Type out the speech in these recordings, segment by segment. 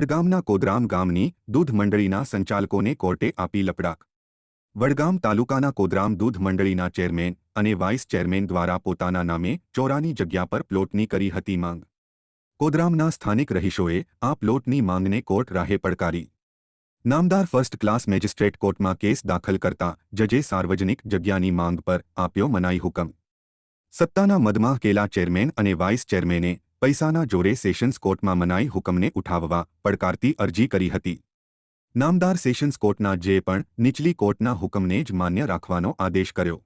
વડગામના કોદરામ ગામની દૂધ મંડળીના સંચાલકોને કોર્ટે આપી લપડાક. વડગામ તાલુકાના કોદરામ દૂધ મંડળીના ચેરમેન અને વાઇસ ચેરમેન દ્વારા પોતાના નામે ચોરાની જગ્યા પર પ્લોટની કરી હતી માંગ. કોદરામના સ્થાનિક રહીશોએ આ પ્લોટની માંગને કોર્ટ રાહે પડકારી. નામદાર ફર્સ્ટ ક્લાસ મેજિસ્ટ્રેટ કોર્ટમાં કેસ દાખલ કરતા જજે સાર્વજનિક જગ્યાની માંગ પર આપ્યો મનાઈ હુકમ. સત્તાના મદમાં કેલા ચેરમેન અને વાઇસ ચેરમેને પૈસાના જોરે સેશન્સ કોર્ટમાં મનાઈ હુકમને ઉઠાવવા પડકારતી અરજી કરી હતી. નામદાર સેશન્સ કોર્ટના જે પણ નીચલી કોર્ટના હુકમને જ માન્ય રાખવાનો આદેશ કર્યો.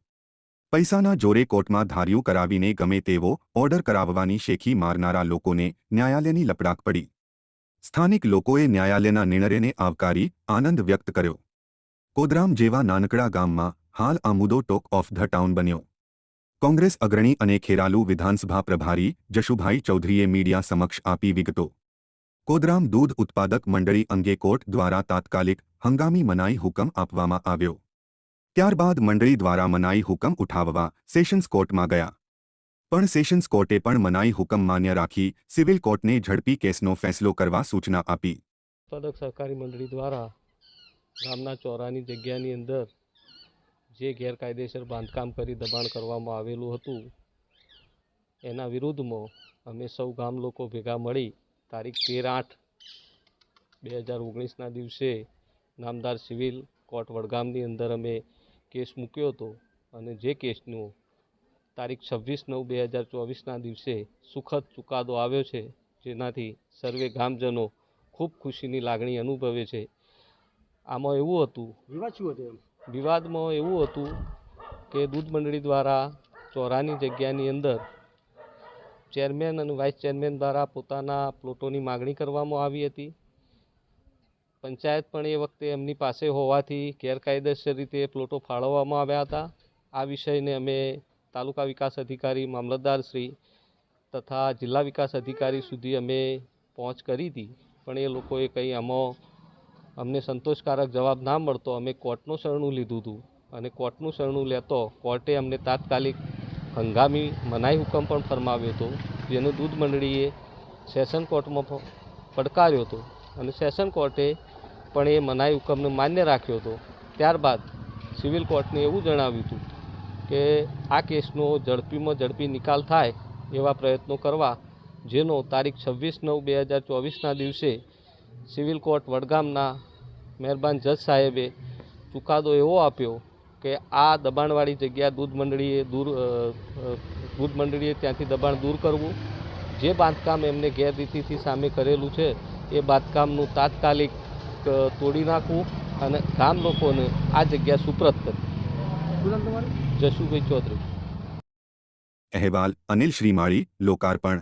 પૈસાના જોરે કોર્ટમાં ધાર્યું કરાવીને ગમે તેવો ઓર્ડર કરાવવાની શેખી મારનારા લોકોને ન્યાયાલયની લપડાક પડી. સ્થાનિક લોકોએ ન્યાયાલયના નિર્ણયને આવકારી આનંદ વ્યક્ત કર્યો. કોદરામ જેવા નાનકડા ગામમાં હાલ આ મુદ્દો ટોક ઓફ ધ ટાઉન બન્યો. કોંગ્રેસ અગ્રણી અને ખેરાલુ વિધાનસભા પ્રભારી જશુભાઈ ચૌધરીએ મીડિયા સમક્ષ આપી વિગતો કોદરામ દૂધ ઉત્પાદક મંડળી અંગે કોર્ટ દ્વારા તાત્કાલિક હંગામી મનાઈ હુકમ આપવામાં આવ્યો ત્યારબાદ મંડળી દ્વારા મનાઈ હુકમ ઉઠાવવા સેશન્સ કોર્ટમાં ગયા પણ સેશન્સ કોર્ટે પણ મનાઈ હુકમ માન્ય રાખી સિવિલ કોર્ટને ઝડપી કેસનો ફેસલો કરવા સૂચના આપી ઉત્પાદક સહકારી મંડળી દ્વારા ગામના ચોરાની જગ્યાની અંદર જે ગેરકાયદેસર બાંધકામ કરી દબાણ કરવામાં આવેલું હતું, એના વિરુદ્ધમાં અમે સૌ ગામ લોકો ભેગા મળી તારીખ તેર આઠ બે હજાર ઓગણીસના દિવસે નામદાર સિવિલ કોર્ટ વડગામની અંદર અમે કેસ મૂક્યો હતો અને જે કેસનું તારીખ છવ્વીસ નવ બે હજાર ચોવીસના દિવસે સુખદ ચુકાદો આવ્યો છે, જેનાથી સર્વે ગામજનો ખૂબ ખુશીની લાગણી અનુભવે છે. આમાં એવું હતું વિવાદમાં એવું હતું કે દૂધ મંડળી દ્વારા ચોરાની જગ્યાની અંદર ચેરમેન અને વાઇસ ચેરમેન દ્વારા પોતાના પ્લોટોની માગણી કરવામાં આવી હતી. પંચાયત પણ એ વખતે એમની પાસે હોવાથી ગેરકાયદેસર રીતે પ્લોટો ફાળવવામાં આવ્યા હતા. આ વિષયને અમે તાલુકા વિકાસ અધિકારી મામલતદાર શ્રી તથા જિલ્લા વિકાસ અધિકારી સુધી અમે પહોંચ કરી હતી. પણ એ લોકોએ કંઈ આમાં અમને સંતોષકારક જવાબ ના મળતો, અમે કોર્ટનું શરણું લીધું હતું અને કોર્ટનું શરણું લેતો કોર્ટે અમને તાત્કાલિક હંગામી મનાઈ હુકમ પણ ફરમાવ્યો હતો, જેને દૂધ મંડળીએ સેશન કોર્ટમાં પડકાર્યો હતો. અને સેશન કોર્ટે પણ એ મનાઈ હુકમને માન્ય રાખ્યો હતો. ત્યારબાદ સિવિલ કોર્ટને એવું જણાવ્યું હતું કે આ કેસનો ઝડપીમાં ઝડપી નિકાલ થાય એવા પ્રયત્નો કરવા, જેનો તારીખ છવ્વીસ નવ બે હજાર ચોવીસના દિવસે સિવિલ કોર્ટ વડગામના મહેરબાન જજ સાહેબે ચુકાદો એવો આપ્યો કે આ દબાણવાળી જગ્યા દૂધ મંડળીએ દૂર દૂધ મંડળીએ ત્યાંથી દબાણ દૂર કરવું, જે બાંધકામ એમને ગેરરીતિથી સામે કરેલું છે, એ બાંધકામનું તાત્કાલિક તોડી નાખવું અને ગામ લોકોને આ જગ્યા સુપ્રત કરવી. જશુભાઈ ચૌધરી. અહેવાલ અનિલ શ્રીમાળી, લોકાર્પણ.